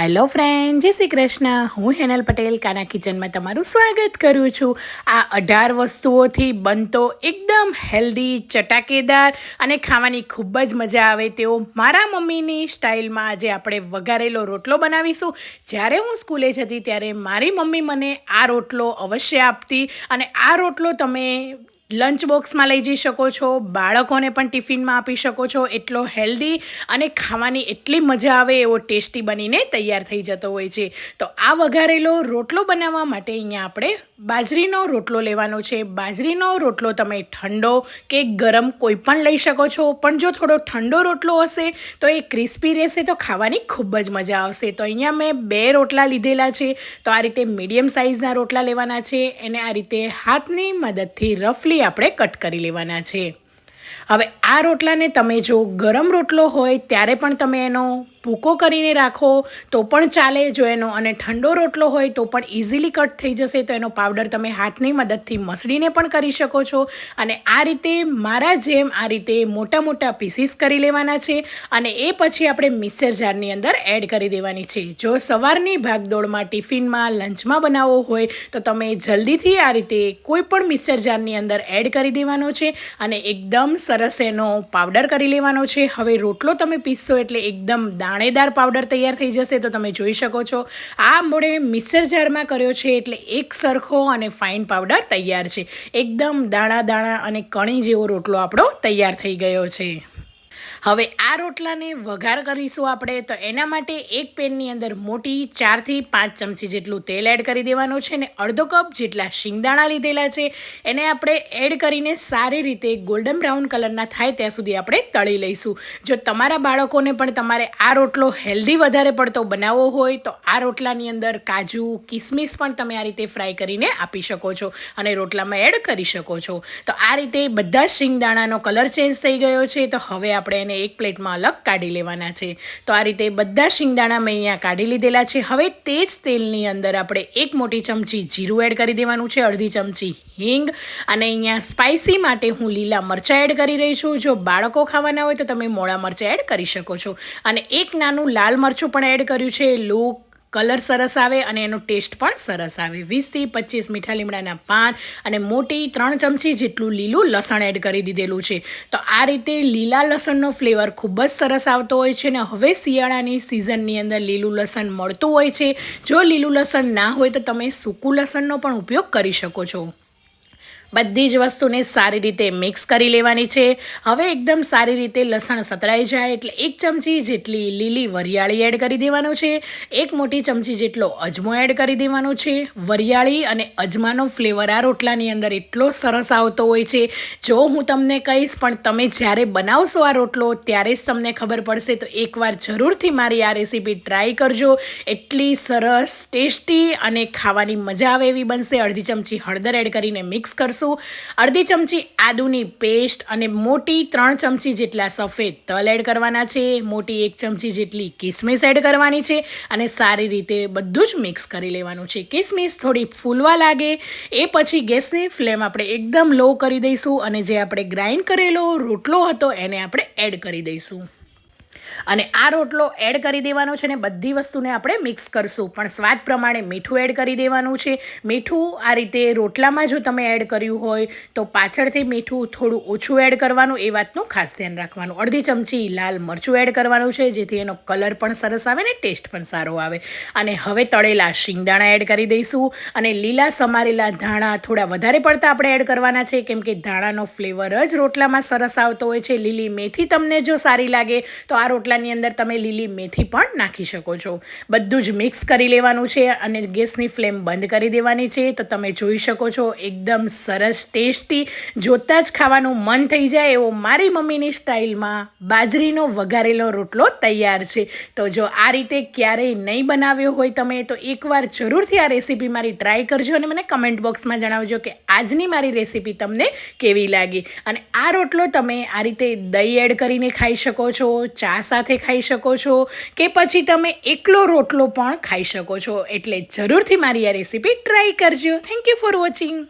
Hello friend, જય શ્રી કૃષ્ણ. હું હેનલ પટેલ, કાના કિચનમાં તમારું સ્વાગત કરું છું. આ અઢાર વસ્તુઓથી બનતો એકદમ હેલ્ધી ચટાકેદાર અને ખાવાની ખૂબ જ મજા આવે તેવો મારા મમ્મીની સ્ટાઇલમાં આજે આપણે વઘારેલો રોટલો બનાવીશું. જ્યારે હું સ્કૂલે જતી ત્યારે મારી મમ્મી મને આ રોટલો અવશ્ય આપતી અને આ રોટલો તમે લંચ બોક્સમાં લઈ જઈ શકો છો, બાળકોને પણ ટિફિનમાં આપી શકો છો, એટલો હેલ્ધી અને ખાવાની એટલી મજા આવે એવો ટેસ્ટી બનીને તૈયાર થઈ જતો હોય છે. તો આ વઘારેલો રોટલો બનાવવા માટે અહીંયા આપણે બાજરીનો રોટલો લેવાનો છે. બાજરીનો રોટલો તમે ઠંડો કે ગરમ કોઈ પણ લઈ શકો છો. પણ જો થોડો ઠંડો રોટલો હશે, તો એ ક્રિસ્પી રહેશે, તો ખાવાની ખૂબ જ મજા આવશે. તો અહીંયા મેં બે રોટલા લીધેલા છે. તો આ રીતે મીડિયમ સાઇઝના રોટલા લેવાના છે. એને આ રીતે હાથની મદદથી રફલી આપણે કટ કરી લેવાના છે. હવે આ રોટલાને તમે જો ગરમ રોટલો હોય, ત્યારે પણ તમે એનો ભૂકો કરીને રાખો, તો પણ ચાલે જો એનો, અને ઠંડો રોટલો હોય તો પણ ઇઝીલી કટ થઈ જશે, તો એનો પાવડર તમે હાથની મદદથી મસળીને પણ કરી શકો છો. અને આ રીતે મારા જેમ આ રીતે મોટા મોટા પીસીસ કરી લેવાના છે, અને એ પછી આપણે મિક્સર જારની અંદર એડ કરી દેવાની છે. જો સવારની ભાગદોડમાં ટિફિનમાં, લંચમાં બનાવવો હોય, તો તમે જલ્દીથી આ રીતે કોઈ પણ મિક્સર જારની અંદર એડ કરી દેવાનો છે, અને એકદમ સરસ એનો પાવડર કરી લેવાનો છે. હવે રોટલો તમે પીસશો એટલે એકદમ દાણેદાર પાવડર તૈયાર થઈ જશે તો તમે જોઈ શકો છો. આ મોડે મિક્સર જારમાં કર્યો છે એટલે એક સરખો અને ફાઇન પાવડર તૈયાર છે. એકદમ દાણા દાણા અને કણી જેવો રોટલો આપણો તૈયાર થઈ ગયો છે. હવે આ રોટલાને વઘાર કરીશું આપણે, તો એના માટે એક પેનની અંદર મોટી ચારથી પાંચ ચમચી જેટલું તેલ એડ કરી દેવાનું છે ને અડધો કપ જેટલા શિંગદાણા લીધેલા છે. એને આપણે એડ કરીને સારી રીતે ગોલ્ડન બ્રાઉન કલરના થાય ત્યાં સુધી આપણે તળી લઈશું. જો તમારા બાળકોને પણ તમારે આ રોટલો હેલ્ધી વધારે પડતો બનાવવો હોય, તો આ રોટલાની અંદર કાજુ, કિસમિસ પણ તમે આ રીતે ફ્રાય કરીને આપી શકો છો અને રોટલામાં એડ કરી શકો છો. તો આ રીતે બધા શિંગદાણાનો કલર ચેન્જ થઈ ગયો છે. તો હવે આપણે એને એક પ્લેટમાં અલગ કાઢી લેવાના છે. તો આ રીતે બધા શિંગદાણા મેં અહીંયા કાઢી લીધેલા છે. હવે તે જ તેલની અંદર આપણે એક મોટી ચમચી જીરું એડ કરી દેવાનું છે, અડધી ચમચી હિંગ અને અહીંયા સ્પાઇસી માટે હું લીલા મરચાં એડ કરી રહી છું. જો બાળકો ખાવાના હોય તો તમે મોળા મરચાં એડ કરી શકો છો. અને એક નાનું લાલ મરચું પણ એડ કર્યું છે લુક કલર સરસ આવે અને એનો ટેસ્ટ પણ સરસ આવે. વીસથી પચીસ મીઠા લીમડાના પાન અને મોટી ત્રણ ચમચી જેટલું લીલું લસણ એડ કરી દીધેલું છે. તો આ રીતે લીલા લસણનો ફ્લેવર ખૂબ જ સરસ આવતો હોય છે ને હવે શિયાળાની સિઝનની અંદર લીલું લસણ મળતું હોય છે. જો લીલું લસણ ના હોય તો તમે સૂકું લસણનો પણ ઉપયોગ કરી શકો છો. બધી જ વસ્તુને સારી રીતે મિક્સ કરી લેવાની છે. હવે એકદમ સારી રીતે લસણ સતરાઈ જાય એટલે એક ચમચી જેટલી લીલી વરિયાળી એડ કરી દેવાનું છે. એક મોટી ચમચી જેટલો અજમો એડ કરી દેવાનો છે. વરિયાળી અને અજમાનો ફ્લેવર આ રોટલાની અંદર એટલો સરસ આવતો હોય છે. જો હું તમને કહીશ, પણ તમે જ્યારે બનાવશો આ રોટલો, ત્યારે જ તમને ખબર પડશે, તો એકવાર જરૂરથી મારી આ રેસીપી ટ્રાય કરજો. એટલી સરસ, ટેસ્ટી અને ખાવાની મજા આવે એવી બનશે. અડધી ચમચી હળદર એડ કરીને મિક્સ કરશો. કરશું. અડધી ચમચી આદુની પેસ્ટ અને મોટી ત્રણ ચમચી જેટલા સફેદ તલ એડ કરવાના છે. મોટી એક ચમચી જેટલી કિસમિસ એડ કરવાની છે અને સારી રીતે બધું જ મિક્સ કરી લેવાનું છે. કિસમિસ થોડી ફૂલવા લાગે. એ પછી ગેસની ફ્લેમ આપણે એકદમ લો કરી દઈશું અને જે આપણે ગ્રાઇન્ડ કરેલો રોટલો હતો એને આપણે એડ કરી દઈશું. અને આ રોટલો એડ કરી દેવાનો છે ને બધી વસ્તુને આપણે મિક્સ કરશું. પણ સ્વાદ પ્રમાણે મીઠું એડ કરી દેવાનું છે. મીઠું આ રીતે રોટલામાં જો તમે એડ કર્યું હોય, તો પાછળથી મીઠું થોડું ઓછું એડ કરવાનું, એ વાતનું ખાસ ધ્યાન રાખવાનું. અડધી ચમચી લાલ મરચું એડ કરવાનું છે, જેથી એનો કલર પણ સરસ આવે ને ટેસ્ટ પણ સારો આવે. અને હવે તળેલા શિંગદાણા એડ કરી દઈશું. અને લીલા સમારેલા ધાણા થોડા વધારે પડતા આપણે એડ કરવાના છે, કેમ કે ધાણાનો ફ્લેવર જ રોટલામાં સરસ આવતો હોય છે. લીલી મેથી તમને જો સારી લાગે, તો આ રોટલાની અંદર તમે લીલી મેથી પણ નાખી શકો છો. બધું જ મિક્સ કરી લેવાનું છે અને ગેસની ફ્લેમ બંધ કરી દેવાની છે. તો તમે જોઈ શકો છો, એકદમ સરસ ટેસ્ટી, જોતાં જ ખાવાનું મન થઈ જાય એવો મારી મમ્મીની સ્ટાઇલમાં બાજરીનો વઘારેલો રોટલો તૈયાર છે. તો જો આ રીતે ક્યારેય નહીં બનાવ્યો હોય તમે, તો એકવાર જરૂરથી આ રેસીપી મારી ટ્રાય કરજો અને મને કમેન્ટ બોક્સમાં જણાવજો કે આજની મારી રેસીપી તમને કેવી લાગી. અને આ રોટલો તમે આ રીતે દહીં એડ કરીને ખાઈ શકો છો ચા સાથે ખાઈ શકો છો કે પછી તમે એકલો રોટલો પણ ખાઈ શકો છો. એટલે જરૂરથી મારી આ રેસીપી ટ્રાય કરજો. Thank you for watching